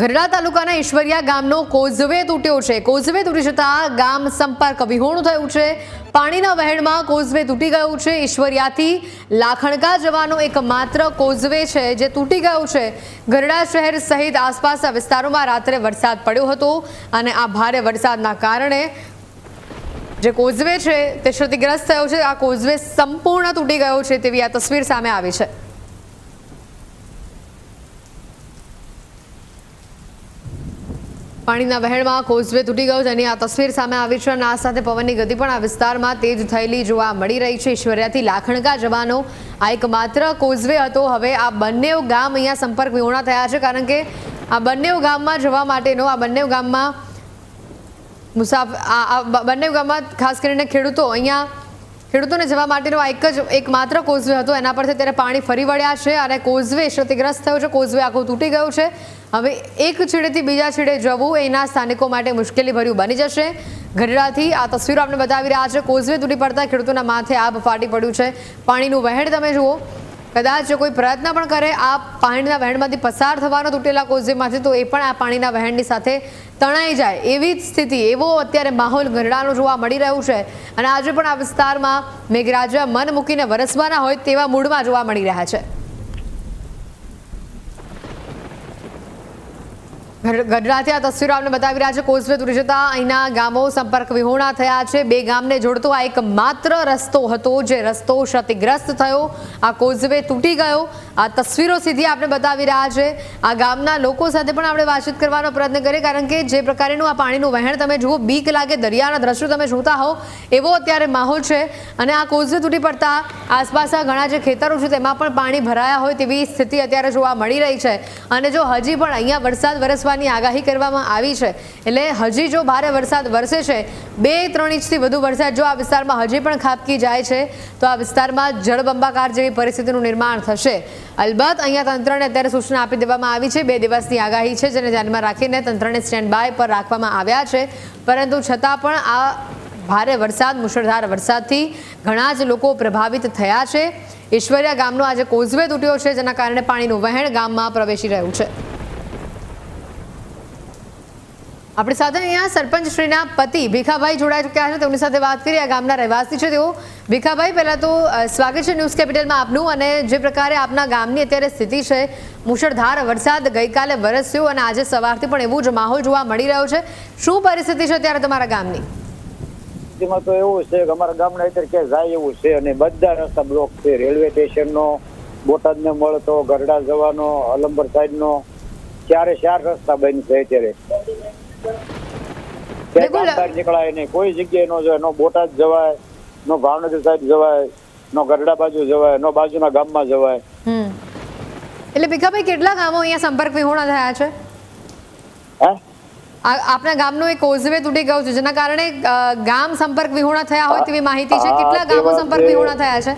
ગઢડા તાલુકાના ઈશ્વરિયા ગામનો કોઝવે તૂટ્યો છે. કોઝવે તૂટી જતા ગામ સંપર્ક વિહોણું થયું છે. પાણીના વહેણમાં કોઝવે તૂટી ગયું છે. ઈશ્વરિયાથી લાખણકા જવાનો એક માત્ર કોઝવે છે જે તૂટી ગયો છે. ગઢડા શહેર સહિત આસપાસના વિસ્તારોમાં રાત્રે વરસાદ પડ્યો હતો અને આ ભારે વરસાદના કારણે જે કોઝવે છે તે ક્ષતિગ્રસ્ત થયો છે. આ કોઝવે સંપૂર્ણ તૂટી ગયો છે તેવી આ તસવીર સામે આવી છે. પાણીના વહેણમાં કોઝવે તૂટી ગયો જેની આ તસવીર સામે આવી છે અને આ સાથે પવનની ગતિ પણ આ વિસ્તારમાં તેજ થયેલી જોવા મળી રહી છે. ઈશ્વરિયાથી લાખણકા જવાનો આ એકમાત્ર કોઝવે હતો. હવે આ બંને ગામ અહીંયા સંપર્ક વિહોણા થયા છે કારણ કે આ બંને ગામમાં જવા માટેનો, આ બંને ગામમાં મુસાફ, આ બંને ગામમાં ખાસ કરીને ખેડૂતો અહીંયા ખેડૂતોને જવા માટેનો આ એક જ એક માત્ર કોઝવે હતો. એના પરથી અત્યારે પાણી ફરી વળ્યા છે અને કોઝવે ક્ષતિગ્રસ્ત થયો છે. કોઝવે આખું તૂટી ગયું છે. હવે એક છેડેથી બીજા છેડે જવું એના સ્થાનિકો માટે મુશ્કેલી ભર્યું બની જશે. ગઢડાથી આ તસવીરો આપણે બતાવી રહ્યા છે. કોઝવે તૂટી પડતા ખેડૂતોના માથે આબ ફાટી પડ્યું છે. પાણીનું વહેણ તમે જુઓ. કદાચ કોઈ પ્રયત્ન પણ કરે, આ પાણીના વહેણમાંથી પસાર થવાનો તૂટેલા કોઝવેમાંથી તો એ પણ આ પાણીના વહેણની સાથે તણાઈ જાય એવી જ સ્થિતિ, એવો અત્યારે માહોલ ગરડાનો જોવા મળી રહ્યું છે. અને આજે પણ આ વિસ્તારમાં મેઘરાજા મન મૂકીને વરસવાના હોય તેવા મૂડમાં જોવા મળી રહ્યા છે. ગઢ- ગઢડાથી આ તસવીરો આપણે બતાવી રહ્યા છે. કોઝવે તૂટી જતા અહીંના ગામો સંપર્ક વિહોણા થયા છે. બે ગામને જોડતો આ એક માત્ર રસ્તો હતો, જે રસ્તો ક્ષતિગ્રસ્ત થયો. આ કોઝવે તૂટી ગયો. આ તસવીરો સીધી આપણે બતાવી રહ્યા છે. આ ગામના લોકો સાથે પણ આપણે વાતચીત કરવાનો પ્રયત્ન કરીએ, કારણ કે જે પ્રકારેનું આ પાણીનું વહેણ તમે જુઓ, બીક લાગે, દરિયાના દ્રશ્યો તમે જોતા હો એવો અત્યારે માહોલ છે. અને આ કોઝવે તૂટી પડતા આસપાસના ઘણા જે ખેતરો છે, તેમાં પણ પાણી ભરાયા હોય તેવી સ્થિતિ અત્યારે જોવા મળી રહી છે. અને જો હજી પણ અહીંયા વરસાદ વરસવાની આગાહી કરવામાં આવી છે, એટલે હજી જો ભારે વરસાદ વરસે છે, બે ત્રણ ઇંચથી વધુ વરસાદ જો આ વિસ્તારમાં હજી પણ ખાબકી જાય છે, તો આ વિસ્તારમાં જળબંબાકાર જેવી પરિસ્થિતિનું નિર્માણ થશે. અલબત્ત, અહીંયા તંત્રને અત્યારે સૂચના આપી દેવામાં આવી છે. બે દિવસની આગાહી છે જેને ધ્યાનમાં રાખીને તંત્રને સ્ટેન્ડ બાય પર રાખવામાં આવ્યા છે. પરંતુ છતાં પણ આ ભારે વરસાદ, મુશળધાર વરસાદથી ઘણા જ લોકો પ્રભાવિત થયા છે. ઈશ્વરિયા ગામનો આજે કોઝવે તૂટ્યો છે, જેના કારણે પાણીનું વહેણ ગામમાં પ્રવેશી રહ્યું છે. આપણી સાથે અહીંયા સરપંચ શ્રીના પતિ ભીખાભાઈ જોડાઈ ચૂક્યા છે. તેમની સાથે વાત કરી આ ગામના રહેવાસી છે તેઓ. ભીખાભાઈ, પહેલાં તો સ્વાગત છે ન્યૂઝ કેપિટલમાં આપનું અને જે પ્રકારે આપના ગામની અત્યારે સ્થિતિ છે, મુશળધાર વરસાદ ગઈકાલે વરસ્યો અને આજે સવારથી પણ એવું જ માહોલ જોવા મળી રહ્યો છે. શું પરિસ્થિતિ છે અત્યારે તમારા ગામની? એમાં તો એવું છે કે અમારા ગામના અત્યારે ક્યાં જાય એવું છે અને બધા રસ્તા બ્લોક છે. રેલવે સ્ટેશનનો, બોટાદને મળતો ગરડા જવાનો, અલંબર સાઈડનો, ચારે ચાર રસ્તા બંધ છે અત્યારે. નીકળાય નહીં. કોઈ જગ્યાએ ન જવાય નો બોટાદ જવાય નો ભાવનગર સાઈડ જવાય નો ગરડા બાજુ જવાય નો બાજુના ગામમાં જવાય. એટલે ભીખાભાઈ કેટલા ગામો અહીંયા સંપર્ક વિહોણા થયા છે? આપના ગામનો એક કોઝવે તૂટી ગયો છે જેના કારણે ગામ સંપર્ક વિહોણા થયા હોય તેવી માહિતી છે? કેટલા ગામો સંપર્ક વિહોણા થયા છે?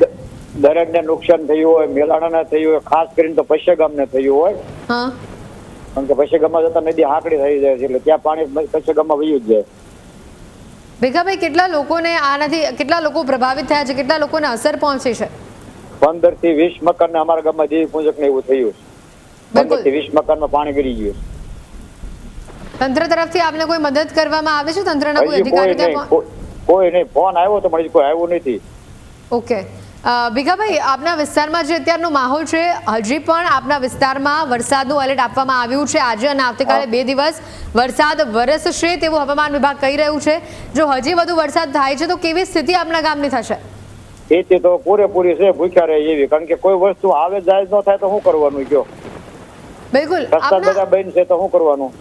દરેકને નુકસાન થયું હોય મેલાણાને થયું હોય ખાસ કરીને તો પશ્ચિમ ગામને થયું હોય. કારણ કે પશ્ચિમ જતા નદી હાકડી થઈ જાય છે એટલે ત્યાં પાણી ગામમાં વયું જ જાય. ભેગાભાઈ કેટલા લોકોને આનાથી કેટલા લોકો પ્રભાવિત થયા છે કેટલા લોકોને અસર પહોંચી છે? પંદરથી વીસ મકાન અમારા ગામમાં દેવી પૂજક ને એવું થયું પંદરથી વીસ મકાનમાં પાણી ગરી ગયું તંત્ર તરફથી આપને કોઈ મદદ કરવામાં આવે છે? તંત્રના કોઈ અધિકારી કોઈ- નહીં ફોન આવ્યો તો મળી કોઈ આવ્યું નથી. ઓકે. ભીખાભાઈ આપના વિસ્તારમાં જે અત્યારનો માહોલ છે હજી પણ આપના વિસ્તારમાં વરસાદનું એલર્ટ આપવામાં આવ્યું છે. આજે અને આવતીકાલે બે દિવસ વરસાદ વરસશે તેવું હવામાન વિભાગ કહી રહ્યું છે. જો હજી વધુ વરસાદ થાય છે તો કેવી સ્થિતિ આપના ગામની થશે? સ્થિતિ તો પૂરેપૂરી છે ભૂખ્યા રહે એવી. કારણ કે કોઈ વસ્તુ આવે જાય ન થાય તો શું કરવાનું કયો? બિલકુલ. બધા બંધ છે તો શું કરવાનું?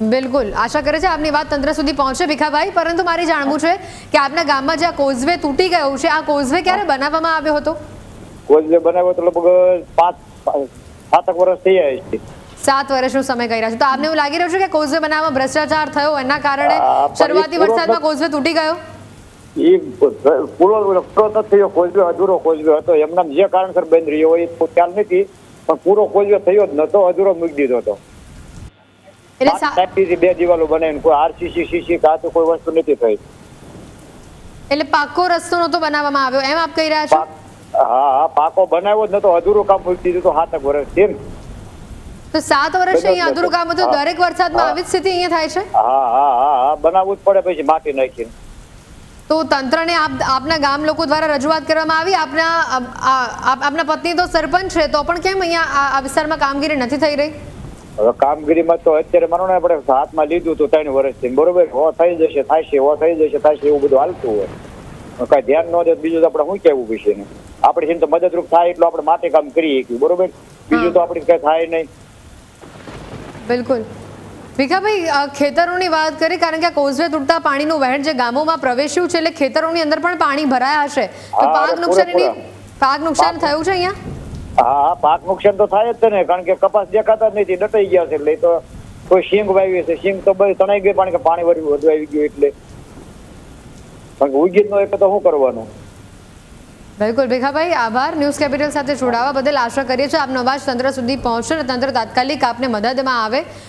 બિલકુલ. આશા કરે છે આપની વાત તંત્ર સુધી પહોંચે ભીખાભાઈ પરંતુ મારે જાણવું છે કે આપના ગામમાં જે આ કોઝવે તૂટી ગયો છે આ કોઝવે ક્યારે બનાવવામાં આવ્યો હતો? કોઝવે બનાવ્યો તો લગભગ પાંચ સાતક વર્ષ થઈ જાય છે. સાત વર્ષનો સમય કહી રહ્યા છે. તો આપને એવું લાગી રહ્યું છે કે કોઝવે બનાવવામાં ભ્રષ્ટાચાર થયો એના કારણે શરૂઆતી વરસાદમાં કોઝવે તૂટી ગયો? એ પૂરો પૂરો થયો. કોઝવે અધૂરો કોજવે હતો. એમના જે કારણસર બંધ રહ્યો એ ખ્યાલ નથી પણ પૂરો કોજવે થયો જ નતો અધૂરો મૂકી દીધો હતો. એટલે બે દિવાલો બનાવીને કોઈ આરસીસી સીસી કાં તો કોઈ વસ્તુ નથી થઈ. એટલે પાકો રસ્તો નહોતો બનાવવામાં આવ્યો એમ આપ કહી રહ્યા છો? હા હા પાકો બનાવ્યો જ નતો અધૂરું કામ મૂકી દીધું તો સાતક વર્ષ છે તો સાત વર્ષ અહીંયા અધૂરું કામ હતું દરેક વરસાદમાં આવી જ સ્થિતિ અહીંયા થાય છે? હા હા હા હા બનાવવું જ પડે પછી માટી નાખીને. તો તંત્રને આપ આપના ગામ લોકો દ્વારા રજૂઆત કરવામાં આવી આપના આપના પત્ની તો સરપંચ છે તો પણ કેમ અહીંયા આ વિસ્તારમાં કામગીરી નથી થઈ રહી? હવે કામગીરીમાં તો અત્યારે માનો ને આપણે હાથમાં લીધું તો ત્રણ વર્ષથી બરોબર? હો થઈ જશે થાય છે હો થઈ જશે થાય એવું બધું હાલતું હોય. કઈ ધ્યાન ન દે બીજું તો આપણે શું કહેવું પછી ને? આપણે છે તો મદદરૂપ થાય એટલું આપણે માટે કામ કરીએ શકીએ બરોબર? બીજું તો આપણે કઈ થાય નહીં. બિલકુલ. ભીખાભાઈ ખેતરોની વાત કરી કારણ કે કોઝવે તૂટતા પાણીનું વહેણ જે ગામોમાં પ્રવેશ્યું છે એટલે ખેતરોની અંદર પણ પાણી ભરાયા હશે. તો પાક નુકસાનની પાક નુકસાન થયું છે અહીંયા? હા પાક નુકસાન તો થાય જ છે ને, કારણ કે કપાસ દેખાતા જ નથી, ડટાઈ ગયા છે એટલે તો કોઈ સિંગ વાવી છે સિંગ તો બધી તણાઈ ગઈ કારણ કે પાણી વધુ વધુ આવી ગયું એટલે. કારણ કે ઉગી નો એક તો શું કરવાનું? બિલકુલ, ભીખાભાઈ, આભાર. ન્યૂઝ કેપિટલ સાથે જોડાવા બદલ આશા કરીએ છીએ આપનો અવાજ તંત્ર સુધી પહોંચશે તંત્ર તાત્કાલિક આપને મદદમાં આવે.